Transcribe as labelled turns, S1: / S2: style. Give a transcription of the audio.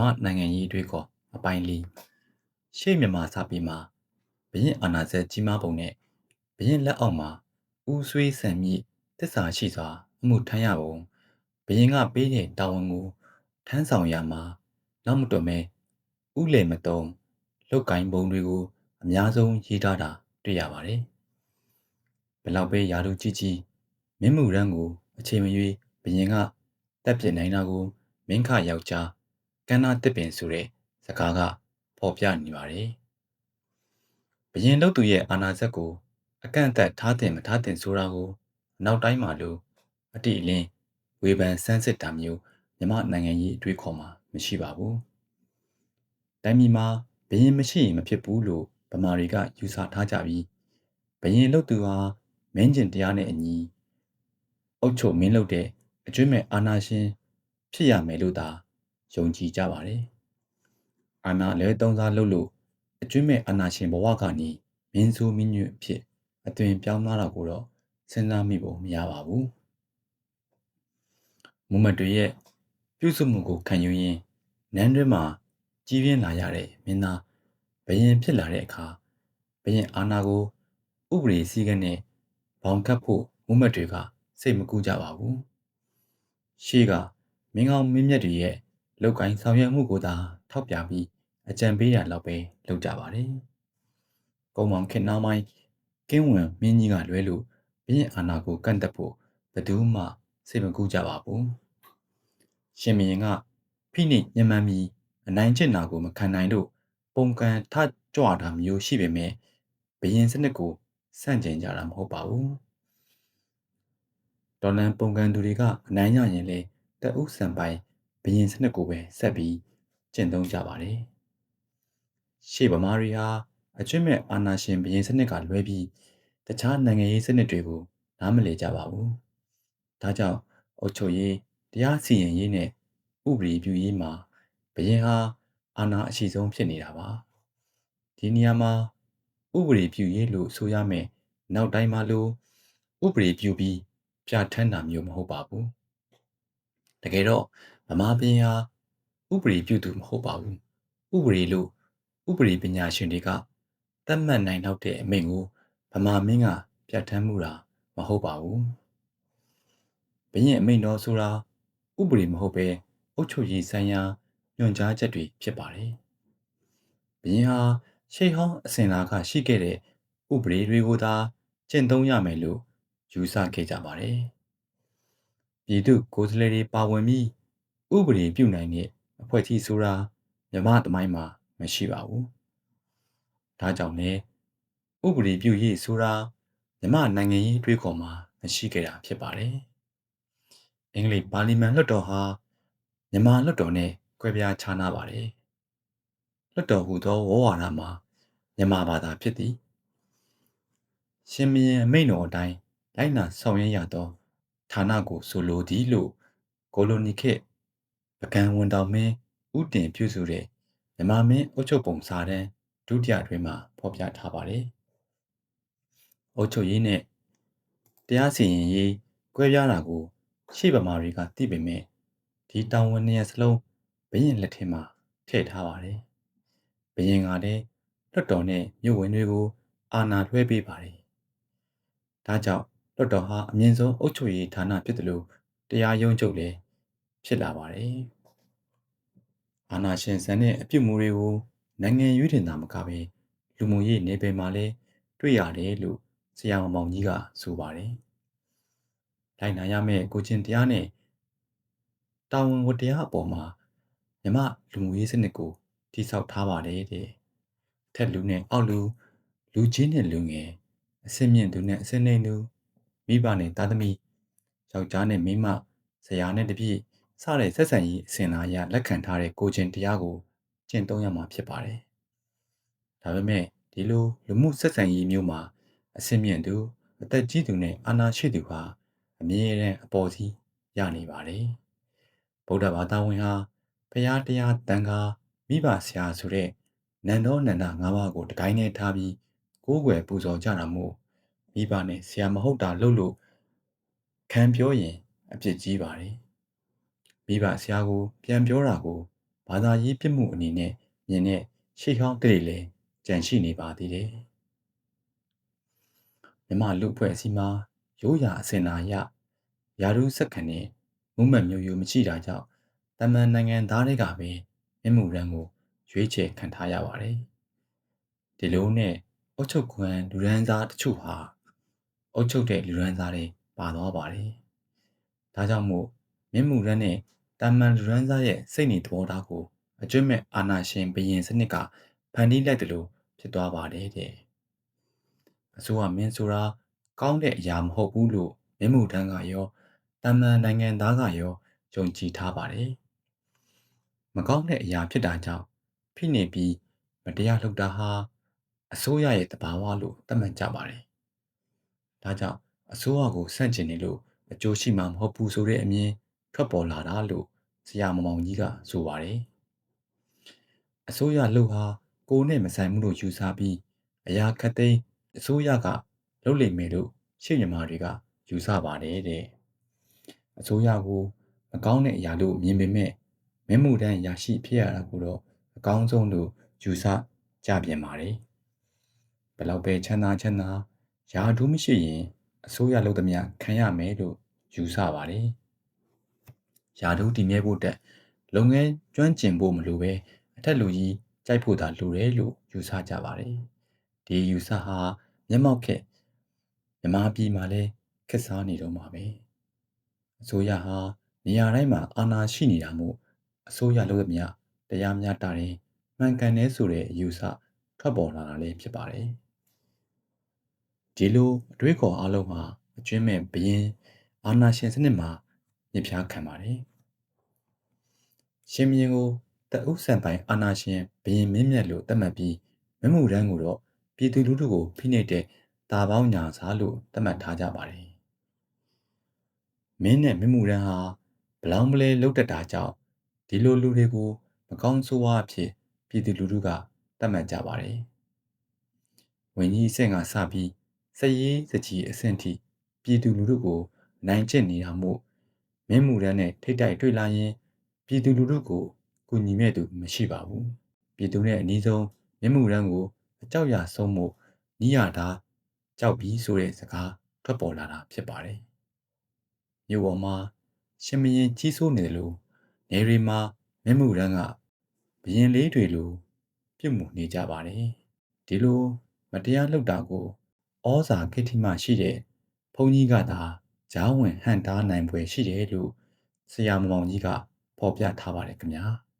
S1: မြနိုင်ငံရေးအတွေ့အခေါ်အပိုင်းလေးရှေ့မြန်မာစာပေမှာဘရင်အာနာဇက်ကြီးမားပုံနဲ့ဘရင်လက်အောက်မှာဦးဆွေးဆန်မြင့်တစ္ဆာရှိစွာအမှုထမ်းရပုံဘရင်ကပေးတဲ့တာဝန်ကိုထမ်းဆောင်ရမှာနောက်မတော်မဲဥလေမတုံလောက်ကိုင်းပုံတွေကိုအများဆုံးရေးထားတာတွေ့ရပါတယ်ဘလောက်ပဲယာလူကြီးကြီးမင်းမှုရန်ကိုအချိန်မရွေးဘရင်ကတက်ပြစ်နိုင်တာကိုမင်းခယောက်ျား ကန္နာတစ်ပင်ဆိုတဲ့စကားကဖော်ပြနေပါတယ်ဘရင်တို့သူရဲ့အာနာဇက်ကိုအကန့်အသတ်ထားတင်မထားတင်ဆိုတာကိုနောက်တိုင်းမှာလို့အတိအလင်းဝေဖန်ဆန်းစစ်တာမျိုးမြမနိုင်ငံကြီးအတွေ့ခေါ်မှာမရှိပါဘူး။တိုင်းပြည်မှာဘရင်မရှိရင်မဖြစ်ဘူးလို့ဗမာတွေကယူဆထားကြပြီးဘရင်လုပ်သူဟာမင်းကျင်တရားနဲ့အညီအုတ်ချုပ်မင်းလုပ်တဲ့အကျွင့်မဲ့အာနာရှင်ဖြစ်ရမယ်လို့သာ ယုံကြည်ကြပါတယ်။အာနာလဲတုံးစားလုပ်လို့အကျွင့်မဲ့အာနာရှင်ဘဝကနေမင်းဆိုးမင်းညွတ်ဖြစ်အသွင်ပြောင်းသွားတာကိုတော့စဉ်းစားမိဖို့မရပါဘူး။မုံမတ်တွေရဲ့ပြုစုမှုကိုခံယူရင်းနန်းတွင်းမှာကြီးပြင်းလာရတဲ့မင်းသားဘရင်ဖြစ်လာတဲ့အခါဘရင်အာနာကိုဥပဒေစည်းကမ်းနဲ့ဘောင်ကတ်ဖို့မုံမတ်တွေကစိတ်မကူးကြပါဘူး။ရှေ့ကမင်းကောင်းမင်းမြတ်တွေရဲ့ လောက်ကိုင်းဆောင်ရွက်မှုကိုသာထောက်ပြပြီးအကြံပေးရလောက်ပဲလုပ်ကြပါတယ်။ကုံမောင်ခင်နာမိုင်းကင်းဝင်မင်းကြီးကလွဲလို့ဘရင်အာနာကိုကန့်တက်ဖို့ဘယ်သူမှစိတ်မကူးကြပါဘူး။ရှင်မင်းကဖိနှိပ်ညမှန်ပြီးအနိုင်ကျင့်တာကိုမခံနိုင်လို့ပုံကံထကြွတာမျိုးရှိပေမဲ့ဘရင်စနစ်ကိုစန့်ကျင်ကြတာမဟုတ်ပါဘူး။ဒေါ်လန်ပုံကံသူတွေကအနိုင်ရရင်လေတအုပ်စံပိုင် ဘရင်စနစ်ကိုပဲဆက်ပြီးကျင့်သုံးကြပါတယ်။ရှေ့ဗမာတွေဟာအကျွင့်မဲ့အာဏာရှင်ဘရင်စနစ်ကလွဲပြီးတခြားနိုင်ငံရေးစနစ်တွေကိုနားမလည်ကြပါဘူး။ဒါကြောင့်အုပ်ချုပ်ရေးတရားစီရင်ရေးနဲ့ဥပဒေပြုရေးမှာဘရင်ဟာအာဏာအရှိဆုံးဖြစ်နေတာပါ။ဒီနေရာမှာဥပဒေပြုရေးလို့ဆိုရမယ်။နောက်တိုင်းမှာလို့ဥပဒေပြုပြီးပြဋ္ဌာန်းတာမျိုးမဟုတ်ပါဘူး။တကယ်တော့ ဗမာပြည်ဟာဥပဒေပြုသူမဟုတ်ပါဘူး။ဥပဒေလို့ဥပဒေပညာရှင်တွေကသတ်မှတ်နိုင်တော့တဲ့အမိန့်ကိုဗမာမင်းကပြဋ္ဌာန်းမှုတာမဟုတ်ပါဘူး။ဘရင်အမိန့်တော်ဆိုတာဥပဒေမဟုတ်ပဲအုပ်ချုပ်ရေးဆိုင်ရာညွှန်ကြားချက်တွေဖြစ်ပါတယ်။ဘရင်ဟာရှေးဟောင်းအစဉ်လာကရှိခဲ့တဲ့ဥပဒေတွေကိုသာကျင့်သုံးရမယ်လို့ယူဆခဲ့ကြပါတယ်။ပြည်သူကိုယ်စားလှယ်တွေပါဝင်ပြီး ဥပဒေပြုနိုင်တဲ့အဖွဲ့အစည်းဆိုတာမြမသမိုင်းမှာမရှိပါဘူး။ဒါကြောင့်လည်းဥပဒေပြုရေးဆိုတာမြမနိုင်ငံရေးတွေးခေါ်မှာမရှိခဲ့တာဖြစ်ပါတယ်။အင်္ဂလိပ်ပါလီမန်လွှတ်တော်ဟာမြန်မာလွှတ်တော်နဲ့ကွဲပြားခြားနားပါတယ်။လွှတ်တော်ဟူသောဝေါ်ဝါဒမှာမြန်မာဘာသာဖြစ်သည်။ရှင်မင်းအမိန့်တော်အတိုင်းလိုက်နာဆောင်ရွက်ရသောဌာနကိုဆိုလိုသည်လို့ကိုလိုနီခေတ် ပကံဝန်တော်မင်းဥတင်ပြုစုတဲ့မြန်မာမင်းအုပ်ချုပ်ပုံစာတမ်းဒုတိယတွင်မှာဖော်ပြထားပါတယ်။အုပ်ချုပ်ရေးနဲ့တရားစီရင်ရေးကွဲပြားတာကိုရှေ့ဗမာတွေကသိပေမဲ့ဒီတောင်ဝန်နှစ်ရစလုံးဘရင်လက်ထက်မှာထည့်ထားပါတယ်။ဘရင်ကလည်းလွတ်တော်နဲ့မြို့ဝင်တွေကိုအာဏာလွှဲပေးပါတယ်။ဒါကြောင့်လွတ်တော်ဟာအမြင့်ဆုံးအုပ်ချုပ်ရေးဌာနဖြစ်တယ်လို့တရားရုံးချုပ်လည်း ဖြစ်လာပါတယ်။အာဏာရှင်ဆန်တဲ့အပြုတ်မှုတွေကိုနိုင်ငံရွေးတင်တာမကပဲလူမှုရေးနေပယ်မှာလည်းတွေ့ရတယ်လို့ဆရာမောင်ကြီးကဆိုပါတယ်။လိုက်နာရမယ့်ကိုချင်းတရားနဲ့တာဝန်ဝတ္တရားအပေါ်မှာမြမလူမှုရေးစနစ်ကိုတိဆောက်ထားပါတယ်တဲ့။ထက်လူနဲ့အောက်လူလူချင်းနဲ့လူငယ်အစင်းမြင့်သူနဲ့အစင်းနှိမ်သူမိဘနဲ့သားသမီးယောက်ျားနဲ့မိန်းမဇရာနဲ့တပြည့် စတဲ့ဆက်ဆံရေးအစဉ်လာအရလက်ခံထားတဲ့ကိုချင်းတရားကိုကျင့်သုံးရမှာဖြစ်ပါတယ်။ဒါပေမဲ့ဒီလိုလူမှုဆက်ဆံရေးမျိုးမှာအစင်းမြင့်သူအသက်ကြီးသူနဲ့အာဏာရှိသူဟာအမြဲတမ်းအပေါ်စီးရနေပါတယ်။ဗုဒ္ဓဘာသာဝင်ဟာဖရာတရားတန်ခါမိဘဆရာဆိုတဲ့နန္ဒောနန္ဒ၅ပါးကိုတကိုင်းနဲ့ထားပြီးကိုးကွယ်ပူဇော်ကြတာမို့မိဘနဲ့ဆရာမဟုတ်တာလို့လို့ခံပြောရင်အပြစ်ကြီးပါတယ် မိဘဆရာကိုပြန်ပြောတာကိုဘာဘာသာရေးပြစ်မှုအနေနဲ့မြင်တဲ့ရှေ့ဟောင်းတွေလည်းကြန့်ရှိနေပါသေးတယ်မြမလူအဖွဲ့အစည်းမှာရိုးရာအစင်နာရယာရုစက္ကန့်နဲ့မုံမတ်မျိုးရိုးမရှိတာကြောင့်တမန်နိုင်ငံသားတွေကပဲမျက်မှုရန်ကိုရွေးချယ်ခံထားရပါတယ်ဒီလိုနဲ့အုတ်ချုပ်ခွန်လူရန်သားတချို့ဟာအုတ်ချုပ်တဲ့လူရန်သားတွေပါသွားပါတယ်ဒါကြောင့်မို့မျက်မှုရန်နဲ့ တမန်လူရန်သားရဲ့စိတ်နေသဘောထားကိုအကျွတ်မဲ့အာနာရှင်ဘရင်စနစ်ကဖန်တီးလိုက်တယ်လို့ဖြစ်သွားပါတယ်တဲ့အစိုးရမင်းဆိုတာကောင်းတဲ့အရာမဟုတ်ဘူးလို့မျက်မှုတန်းကရောတမန်နိုင်ငံသားကရောယုံကြည်ထားပါတယ်မကောင်းတဲ့အရာဖြစ်တာကြောင့်ဖိနေပြီးမတရားလုပ်တာဟာအစိုးရရဲ့တဘာဝလို့သတ်မှတ်ကြပါတယ်ဒါကြောင့်အစိုးရကိုဆန့်ကျင်နေလို့အကျိုးရှိမှာမဟုတ်ဘူးဆိုတဲ့အမြင်ထွက်ပေါ်လာတာလို့ ဆရာမမောင်ကြီးကဆိုပါတယ်အစိုးရလုပ်ဟာကိုယ်နဲ့မဆိုင်မှုလို့ယူဆပြီးအရာခတ်သိမ်းအစိုးရကလုပ်လိမ့်မယ်လို့ရှေ့ညီမတွေကယူဆပါတယ်တဲ့အစိုးရကိုမကောင်းတဲ့အရာလို့မြင်ပေမဲ့မဲမှုတန်းရရှိဖြစ်ရတာကိုတော့အကောင်းဆုံးလို့ယူဆကြပြန်ပါတယ်ဘယ်လောက်ပဲချမ်းသာချမ်းသာယာဒူးမရှိရင်အစိုးရလုပ်သမျှခံရမယ်လို့ယူဆပါတယ် ယာဒူးတည်မြဲဖို့တက်လုပ်ငန်းကျွမ်းကျင်ဖို့မလိုပဲအထက်လူကြီးကြိုက်ဖို့သာလိုတယ်လို့ယူဆကြပါတယ်ဒီယူဆဟာမျက်မှောက်ခက်မြမပြည်မှာလည်းခက်စားနေတော့မှာပဲအစိုးရဟာနေရာတိုင်းမှာအာဏာရှိနေတာမို့အစိုးရလုပ်သမျှတရားမျှတတယ်မှန်ကန်တယ်ဆိုတဲ့အယူဆထွက်ပေါ်လာတာလည်းဖြစ်ပါတယ်ဒီလိုအတွေးခေါ်အလုံးမှာအကျွင်းမဲ့ဘရင်အာဏာရှင်စနစ်မှာ မြစ်ဖျားခံပါတယ်ရှင်မင်းကိုတအုပ်ဆန်ပိုင်အာဏာရှင်ဘရင်မင်းမြတ်လို့သတ်မှတ်ပြီးမမှုရန်ကိုတော့ပြည်သူလူထုကိုဖိနှိပ်တဲ့တာပေါင်းညာစားလို့သတ်မှတ်ထားကြပါတယ်မင်းနဲ့မမှုရန်ဟာဘလောင်မလဲလှုပ်တက်တာကြောင့်ဒီလိုလူတွေကိုမကောင်းဆိုးဝါးအဖြစ်ပြည်သူလူထုကသတ်မှတ်ကြပါတယ်ဝင်ကြီးအဆင့်ကစပြီးစရေးစကြီးအဆင့်ထိပြည်သူလူထုကိုနိုင်ကျင့်နေတာမို့ မင်းမှုရန်နဲ့ထိတ်တိုက်တွေ့လာရင်ပြည်သူလူထုကိုကူညီမဲ့သူမရှိပါဘူးပြည်သူနဲ့အနည်းဆုံးမျက်မှုရန်ကိုအကြောက်ရဆုံးမှုနီးရတာကြောက်ပြီးဆိုတဲ့စကားထွက်ပေါ်လာတာဖြစ်ပါတယ်မြို့ပေါ်မှာရှင်မရင်ကြီးစိုးနေတယ်လို့နေရီမှာမျက်မှုရန်ကဘရင်လေးတွေလိုပြုတ်မှုနေကြပါတယ်ဒီလို မတရားလုပ်တာကိုဩဇာခိတိမရှိတဲ့ဘုန်းကြီးကသာ ဂျားဝင်ဟန်တားနိုင်ပွဲရှိတယ်လို့ဆရာမမောင်ကြီးကဖော်ပြထားပါတယ်ခင်ဗျာ။